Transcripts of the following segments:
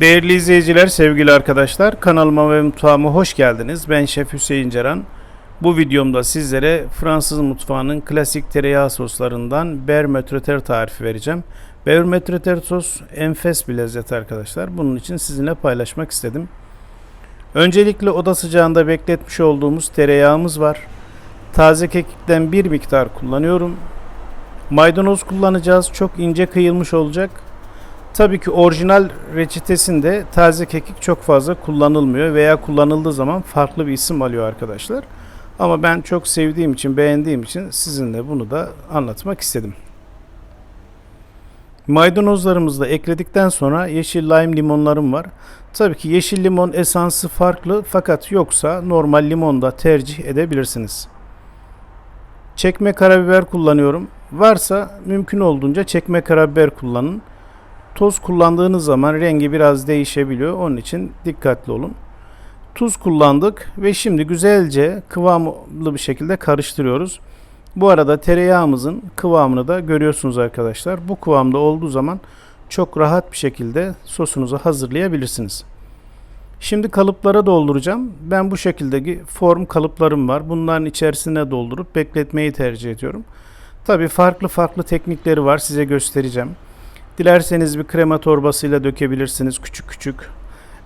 Değerli izleyiciler, sevgili arkadaşlar, kanalıma ve mutfağıma hoş geldiniz. Ben Şef Hüseyin Ceren. Bu videomda sizlere Fransız mutfağının klasik tereyağı soslarından beurre metreter tarifi vereceğim. Beurre metreter sos enfes bir lezzet arkadaşlar. Bunun için sizinle paylaşmak istedim. Öncelikle oda sıcağında bekletmiş olduğumuz tereyağımız var. Taze kekikten bir miktar kullanıyorum. Maydanoz kullanacağız. Çok ince kıyılmış olacak. Tabii ki orijinal reçetesinde taze kekik çok fazla kullanılmıyor veya kullanıldığı zaman farklı bir isim alıyor arkadaşlar. Ama ben çok sevdiğim için, beğendiğim için sizinle bunu da anlatmak istedim. Maydanozlarımızı da ekledikten sonra yeşil lime limonlarım var. Tabii ki yeşil limon esansı farklı fakat yoksa normal limon da tercih edebilirsiniz. Çekme karabiber kullanıyorum. Varsa mümkün olduğunca çekme karabiber kullanın. Toz kullandığınız zaman rengi biraz değişebiliyor. Onun için dikkatli olun. Tuz kullandık ve şimdi güzelce kıvamlı bir şekilde karıştırıyoruz. Bu arada tereyağımızın kıvamını da görüyorsunuz arkadaşlar. Bu kıvamda olduğu zaman çok rahat bir şekilde sosunuzu hazırlayabilirsiniz. Şimdi kalıplara dolduracağım. Ben bu şekilde form kalıplarım var. Bunların içerisine doldurup bekletmeyi tercih ediyorum. Tabi farklı farklı teknikleri var. Size göstereceğim. Dilerseniz bir krema torbasıyla dökebilirsiniz küçük küçük.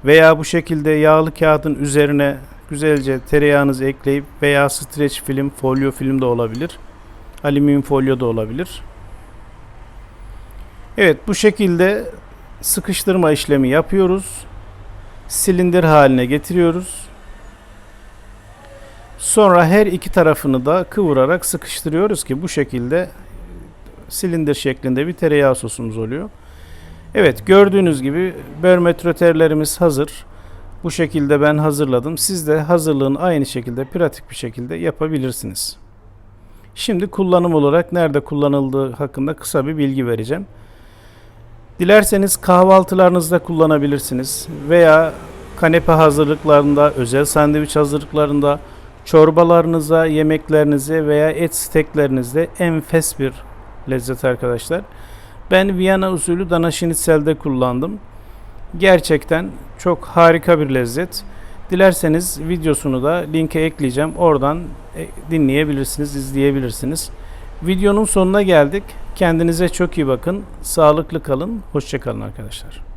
Veya bu şekilde yağlı kağıdın üzerine güzelce tereyağınızı ekleyip veya streç film, folyo film de olabilir. Alüminyum folyo da olabilir. Evet bu şekilde sıkıştırma işlemi yapıyoruz. Silindir haline getiriyoruz. Sonra her iki tarafını da kıvırarak sıkıştırıyoruz ki bu şekilde silindir şeklinde bir tereyağı sosumuz oluyor. Evet gördüğünüz gibi börmetroterlerimiz hazır. Bu şekilde ben hazırladım. Siz de hazırlığını aynı şekilde pratik bir şekilde yapabilirsiniz. Şimdi kullanım olarak nerede kullanıldığı hakkında kısa bir bilgi vereceğim. Dilerseniz kahvaltılarınızda kullanabilirsiniz veya kanepe hazırlıklarında, özel sandviç hazırlıklarında, çorbalarınıza, yemeklerinize veya et steklerinizde enfes bir lezzet arkadaşlar. Ben Viyana usulü dana şinitselde kullandım. Gerçekten çok harika bir lezzet. Dilerseniz videosunu da linke ekleyeceğim. Oradan e, dinleyebilirsiniz, izleyebilirsiniz. Videonun sonuna geldik. Kendinize çok iyi bakın. Sağlıklı kalın. Hoşçakalın arkadaşlar.